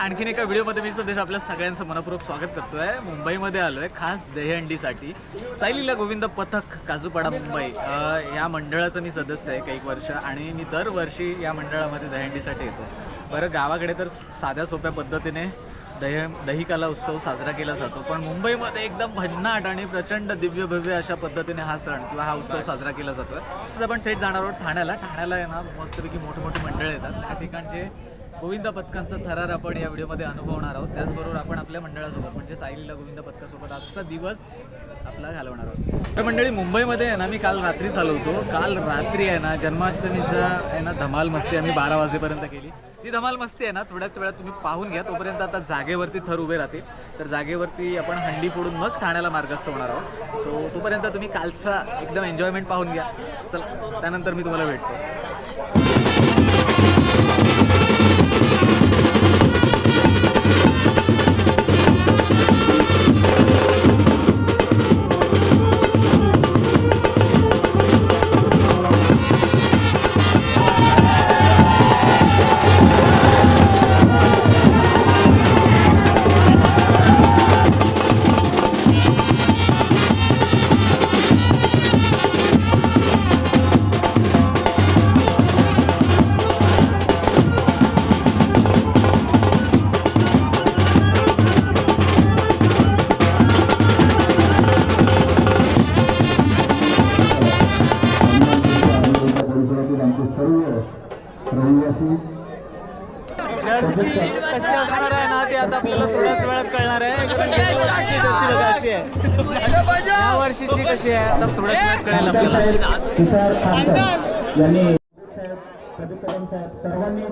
आणखीन एका व्हिडिओमध्ये मी सदेश आपल्या सगळ्यांचं मनपूर्वक स्वागत करतोय. मुंबईमध्ये आलोय खास दहीहंडीसाठी. सायलीला गोविंद पथक काजूपाडा मुंबई. या मंडळाचं मी सदस्य आहे काही वर्ष आणि मी दरवर्षी या मंडळामध्ये दहीहंडीसाठी येतो. बरं गावाकडे तर साध्या सोप्या पद्धतीने दही दहीकाला उत्सव साजरा केला जातो. पण मुंबईमध्ये एकदम भन्नाट आणि प्रचंड दिव्य भव्य अशा पद्धतीने हा सण किंवा हा उत्सव साजरा केला आज आपण थेट जाणार आहोत ठाण्याला. ठाण्याला आहे ना मस्तपैकी मोठे मोठे मंडळ येतात. त्या ठिकाणचे गोविंद पथकांचा थरार आपण या व्हिडिओमध्ये अनुभवणार आहोत. त्याचबरोबर आपण आपल्या मंडळासोबत म्हणजे सायलीला गोविंद पथकासोबत आजचा दिवस आपला घालवणार आहोत. तर मंडळी मुंबईमध्ये आहे ना मी काल रात्री चालवतो. काल रात्री आहे ना जन्माष्टमीचा आहे ना धमाल मस्ती आम्ही बारा वाजेपर्यंत केली. ती धमाल मस्ती आहे ना थोड्याच वेळात तुम्ही पाहून घ्या. तोपर्यंत आता जागेवरती थर उभे राहतील. तर जागेवरती आपण हंडी फोडून मग ठाण्याला मार्गस्थ होणार आहोत. सो तोपर्यंत तुम्ही कालचा एकदम एन्जॉयमेंट पाहून घ्या. चला त्यानंतर मी तुम्हाला भेटतो. वर्षीची कशी आहे? आता वेळात कळेल आपल्याला सर्वांनी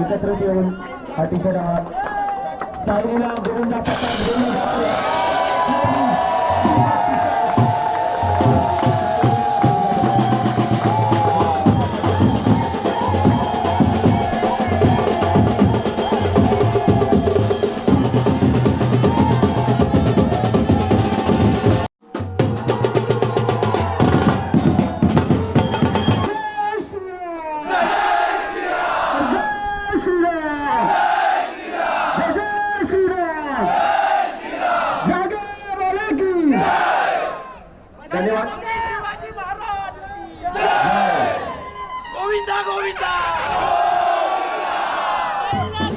एकत्रित येऊन हा साईला गोविंदा. Oh.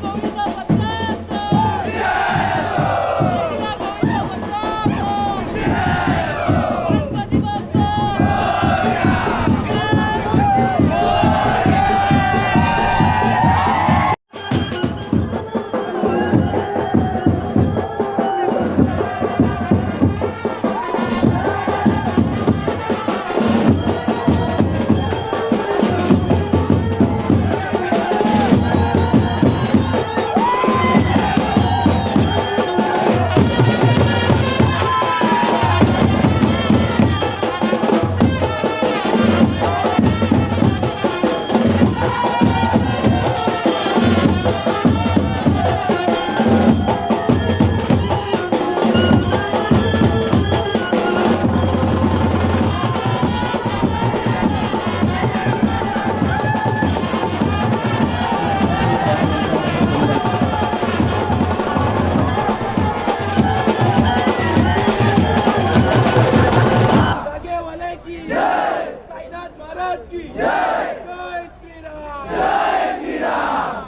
की। जय साईनाथ महाराज की। जय जय श्रीराम। जय श्रीराम।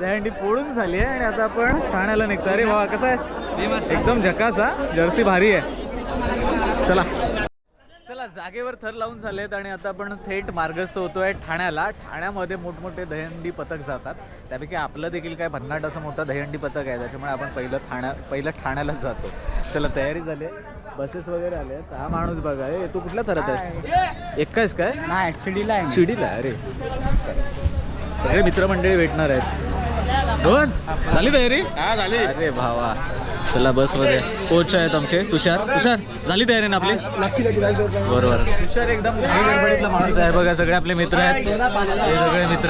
दहीहंडी फोडून झाली आहे आणि आता आपण ठाण्याला निघतो अरे बाबा कसा आहे एकदम झकास हा? जर्सी भारी आहे. चला. चला जागेवर थर लावून झालेत आणि आता आपण थेट मार्गस्थ होतोय ठाण्याला. ठाण्यामध्ये मोठमोठे दहीहंडी पथक जातात. त्यापैकी आपलं देखील काय भन्नाट असं मोठं दहीहंडी पथक आहे त्याच्यामुळे आपण पहिलं ठाण्या पहिलं ठाण्यालाच जातो. चला तयारी झाली बसेस वगैरे आले हा माणूस बघा ए, तू कुठल्या थरात आहे एकटाच काय? नाही शिडीला आहे शिडीला अरे. सगळे मित्रमंडळी भेटणार आहेत. दोन? झाली तयारी? हा झाली. अरे भावा. चला बसमध्ये कोच आहेत आमचे. तुषार. तुषार झाली तयारी ना आपली? बरोबर. तुषार एकदम गडबडीतला माणूस आहे. बघा सगळे आपले मित्र आहेत. हे सगळे मित्र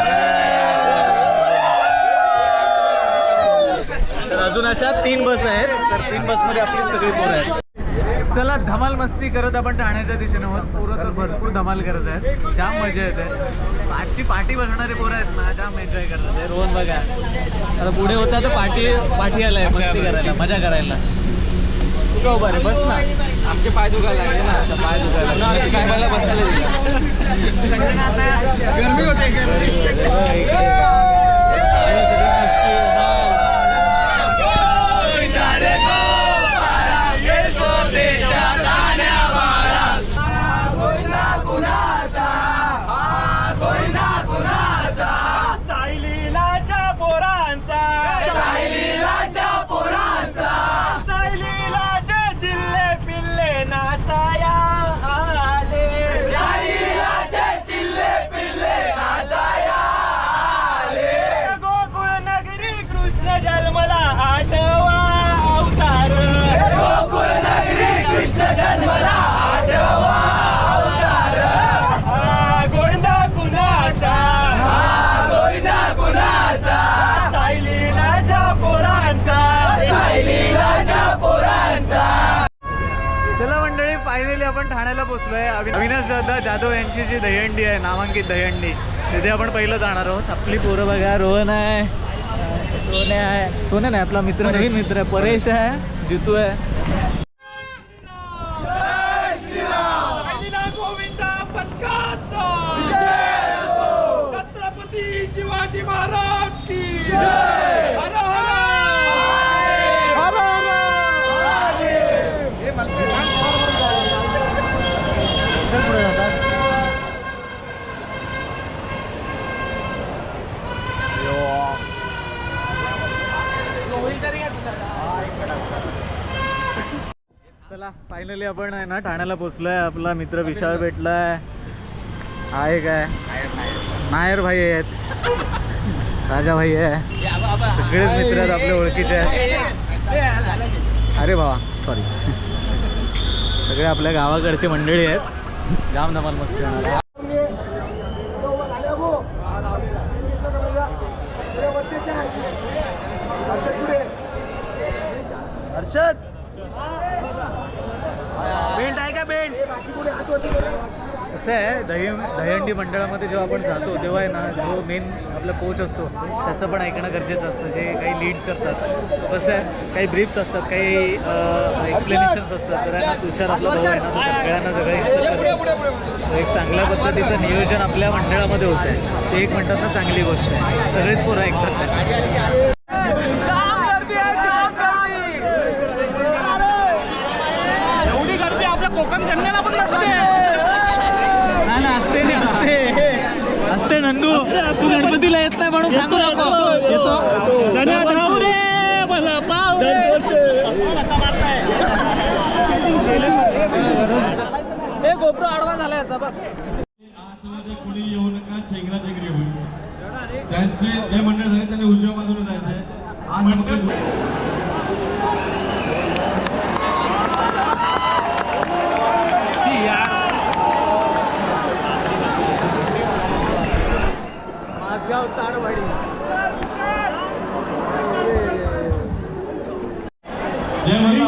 तर अजून अशा तीन बस आहेत. तर तीन बसमध्ये आपली सगळी पोरं आहेत. चला धमाल मस्ती करत आपण ठाण्याच्या दिशेने आहोत पोरं तर भरपूर धमाल करत आहेत. जाम मजा येते. आजची पाठी बसणारे पोरं आहेत ना जाम एन्जॉय करतात. हे रोहन बघा. आता पुढे होता तर पाठी पाठी आलाय मस्ती करायला मजा करायला. तू का उभा रे बस ना. आमचे पाय दुखायला लागले ना अच्छा, पाय दुखायला साहेबाला बसायला गरमी होते गरमी. आपण ठाण्याला पोहोचलोय अविनाश दादा जाधव यांची जी दहीहंडी आहे नामांकित दहीहंडी तिथे आपण पहिलं जाणार आहोत. आपली पोरं बघा रोहन आहे सोने आहे. सोने नाही आपला मित्र नवीन मित्र आहे परेश आहे जितू आहे सायलीला गोविंदा पथकाचा छत्रपती शिवाजी महाराज की हर हर हर चला फायनली आपण आहे ना ठाण्याला पोहोचलोय. आपला मित्र विशाल भेटलाय. आहे काय? नायर भाई आहेत. राजा भाई आहे. सगळेच मित्र आहेत आपले ओळखीचे आहेत. अरे भावा सॉरी सगळे आपल्या गावाकडचे मंडळी आहेत. जाम धमाल मस्ती होणार हर्षद बेल्ट आहे का बेल्ट? कसं आहे दही दहीहंडी मंडळामध्ये जेव्हा आपण जातो तेव्हा आहे ना जो मेन आपला कोच असतो त्याचं पण ऐकणं गरजेचं असतं जे काही लीड्स करतात. कसं आहे काही ब्रीफ्स असतात काही एक्सप्लेनेशन्स असतात तर ना तुषार आपला भाऊ आहे ना तो सगळ्यांना सगळं एक्सप्लेन एक चांगल्या पद्धतीचं नियोजन आपल्या मंडळामध्ये होतं आहे ते एक म्हणतात ना चांगली गोष्ट आहे. सगळेच पोरं ऐकतात एवढी गर्दी आपल्या कोकण कन्याला पण नसते नाही ना असते नाही असते असते नंदू तू गणपतीला येत नाही म्हणून सांगू नको. येतो गोप्रो आडवा झाला याचा बघ. आतमध्ये कुणी येऊ नका चेंगरा चेंगरी होईल. त्यांचे जे मंडळ झाले त्यांनी उजव्या बाजूने जायचंय मंडळ माझगाव ताडवाडी जय मल्हार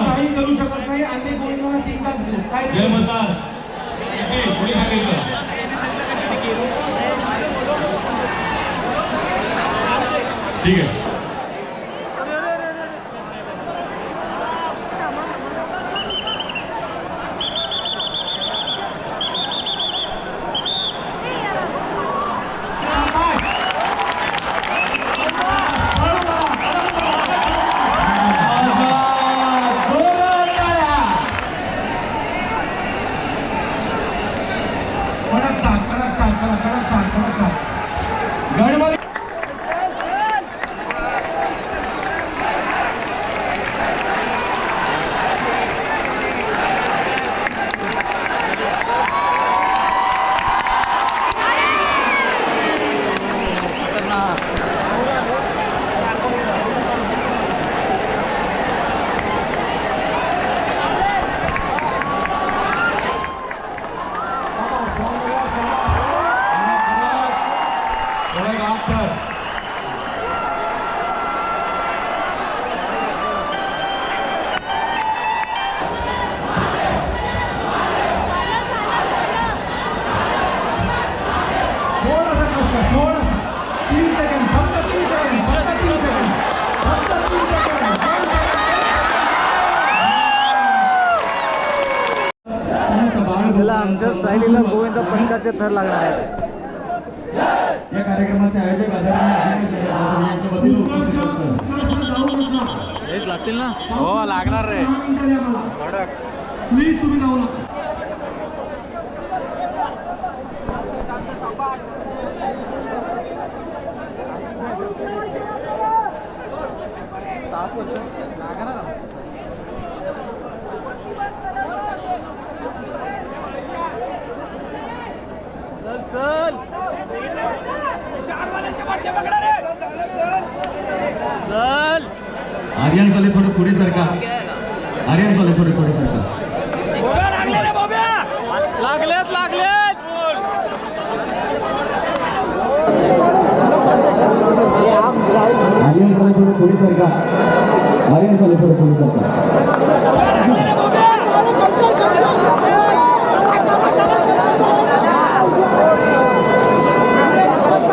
काही करू शकत नाही. आणि कोणी तीन तास. काय जय? कोणी सांगितलं ठीक आहे हा आमच्या सायलीला गोविंद पथकाचे थर लागणार आहेत या कार्यक्रमाचे आयोजक आदरणीय. रेस लागतील ना? हो लागणार रे. प्लीज तुम्ही जाऊ नका. चल चल. चल. आर्यन वाले थोडं पुढे सरका. आर्यन वाले थोडे पुढे सरका. लागलेत लागलेत. आर्यन वाले थोडे पुढे सरका. आर्यन वाले थोडे पुढे सरका.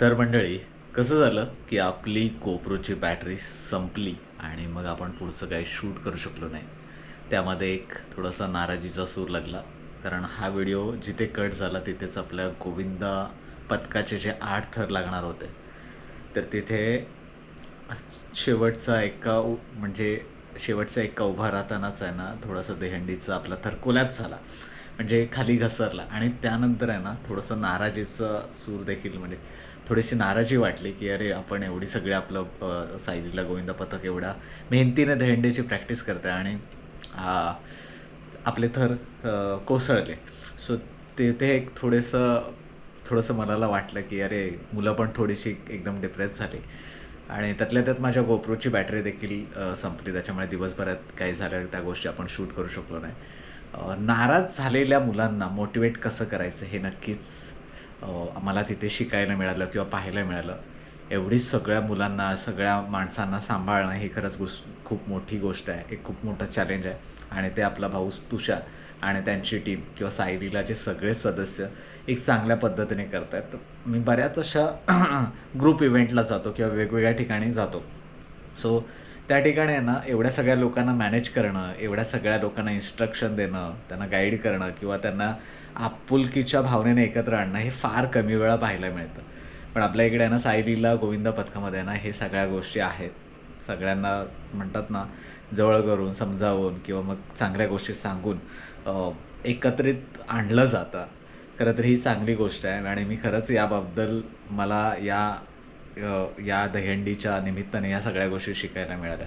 तर मंडळी कसं झालं की आपली गोप्रोची बॅटरी संपली आणि मग आपण पुढचं काही शूट करू शकलो नाही. त्यामध्ये एक थोडासा नाराजीचा सूर लागला. कारण हा व्हिडिओ जिथे कट झाला तिथेच आपल्या गोविंदा पथकाचे जे आठ थर लागणार होते. तर तिथे शेवटचा एका म्हणजे शेवटचा एका उभा राहतानाच आहे ना थोडासा देहंडीचा आपला थर कोलॅप्स झाला. म्हणजे खाली घसरला आणि त्यानंतर आहे ना थोडंसं नाराजीचं सूर देखील म्हणजे थोडीशी नाराजी वाटली की अरे आपण एवढी सगळी आपलं अ, सायलीला गोविंदा पथक एवढा मेहनतीने दहंडीची प्रॅक्टिस करते आणि आपले थर कोसळले. सो ते ते एक थोडंसं थोडंसं मनाला वाटलं की अरे मुलं पण थोडीशी एकदम डिप्रेस झाली. आणि त्यातल्या त्यात माझ्या गोप्रोची बॅटरी देखील संपली. त्याच्यामुळे दिवसभरात काही झालं त्या गोष्टी आपण शूट करू शकलो नाही. नाराज झालेल्या मुलांना मोटिवेट कसं करायचं हे नक्कीच मला तिथे शिकायला मिळालं किंवा पाहायला मिळालं. एवढी सगळ्या मुलांना सगळ्या माणसांना सांभाळणं ही खरंच गोष्ट खूप मोठी गोष्ट आहे. एक खूप मोठं चॅलेंज आहे. आणि ते आपला भाऊ तुषार आणि त्यांची टीम किंवा सायलीलाचे सगळे सदस्य एक चांगल्या पद्धतीने करत आहेत तर मी बऱ्याच अशा ग्रुप इव्हेंटला जातो किंवा वेगवेगळ्या ठिकाणी जातो. सो त्या ठिकाणी आहे ना एवढ्या सगळ्या लोकांना मॅनेज करणं एवढ्या सगळ्या लोकांना इन्स्ट्रक्शन देणं त्यांना गाईड करणं किंवा त्यांना आपुलकीच्या भावनेने एकत्र आणणं हे फार कमी वेळा पाहायला मिळतं. पण आपल्या इकडे आहे ना सायलीला गोविंद पथकामध्ये आहे ना हे सगळ्या गोष्टी आहेत. सगळ्यांना म्हणतात ना जवळ करून समजावून किंवा मग चांगल्या गोष्टी सांगून एकत्रित आणलं जातं. खरं तर ही चांगली गोष्ट आहे आणि मी खरंच याबद्दल मला या या दहीहंडीच्या निमित्ताने या सगळ्या गोष्टी शिकायला मिळाल्या.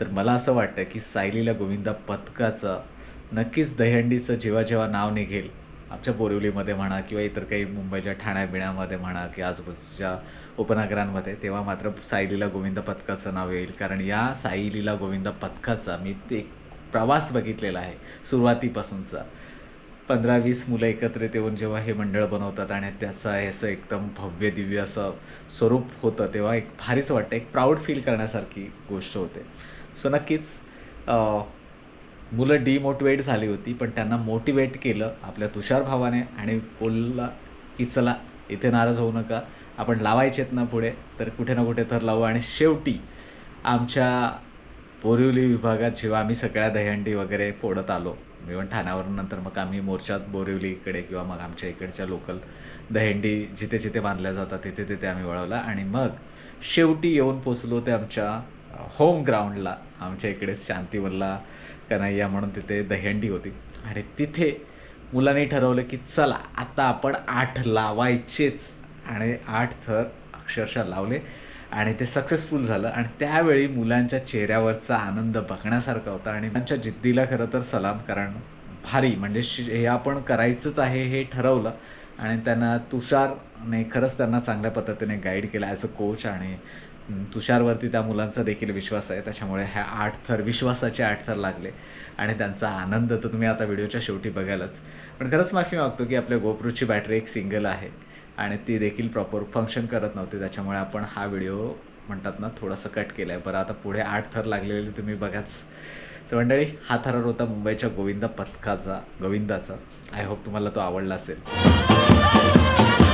तर मला असं वाटतं की सायलीला गोविंदा पथकाचं नक्कीच दहीहंडीचं जेव्हा जेव्हा नाव निघेल आमच्या बोरिवलीमध्ये म्हणा किंवा इतर काही मुंबईच्या ठाण्याबिण्यामध्ये म्हणा किंवा आजूबाजूच्या उपनगरांमध्ये तेव्हा मात्र साईलीला गोविंद पथकाचं नाव येईल. कारण या साईलीला गोविंद पथकाचा मी एक प्रवास बघितलेला आहे सुरुवातीपासूनचा. पंधरा वीस मुलं एकत्रित येऊन जेव्हा हे मंडळ बनवतात आणि त्याचं हे असं एकदम भव्य दिव्य असं स्वरूप होतं तेव्हा एक भारीच वाटतं एक प्राऊड फील करण्यासारखी गोष्ट होते. सो नक्कीच मुलं डिमोटिवेट झाली होती पण त्यांना मोटिवेट केलं आपल्या तुषार भावाने आणि बोलला की चला इथे नाराज होऊ नका आपण लावायचेत ना पुढे तर कुठे ना कुठे तर लावू. आणि शेवटी आमच्या बोरिवली विभागात जेव्हा आम्ही सगळ्या दहीहंडी वगैरे फोडत आलो इव्हन ठाण्यावरून नंतर मग आम्ही मोर्चात बोरिवलीकडे किंवा मग आमच्या इकडच्या लोकल दहीहंडी जिथे जिथे बांधल्या जातात तिथे तिथे आम्ही वळवला. आणि मग शेवटी येऊन पोचलो ते आमच्या होम ग्राउंडला आमच्या इकडेच शांतीवनला कन्हैया म्हणून तिथे दहीहंडी होती. आणि तिथे मुलांनी ठरवलं की चला आता आपण आठ लावायचेच. आणि आठ थर अक्षरशः लावले आणि ते सक्सेसफुल झालं. आणि त्यावेळी मुलांच्या चेहऱ्यावरचा आनंद बघण्यासारखा होता आणि त्यांच्या जिद्दीला खरं तर सलाम कारण भारी. म्हणजे शि- हे आपण करायचंच आहे हे ठरवलं आणि त्यांना तुषारने खरंच त्यांना चांगल्या पद्धतीने गाईड केलं ॲज अ कोच आणि तुषारवरती त्या मुलांचा देखील विश्वास आहे. त्याच्यामुळे ह्या आठ थर विश्वासाचे आठ थर लागले. आणि त्यांचा आनंद तर तुम्ही आता व्हिडिओच्या शेवटी बघालच पण खरंच माफी मागतो की आपल्या गोप्रूची बॅटरी एक सिंगल आहे. आणि ती देखील प्रॉपर फंक्शन करत नव्हती. त्याच्यामुळे आपण हा व्हिडिओ म्हणतात ना थोडासा कट केला आहे बरं आता पुढे आठ थर लागलेले तुम्ही बघाच. तर मंडळी हा थरार होता मुंबईच्या गोविंदा पथकाचा गोविंदाचा. आय होप तुम्हाला तो आवडला असेल.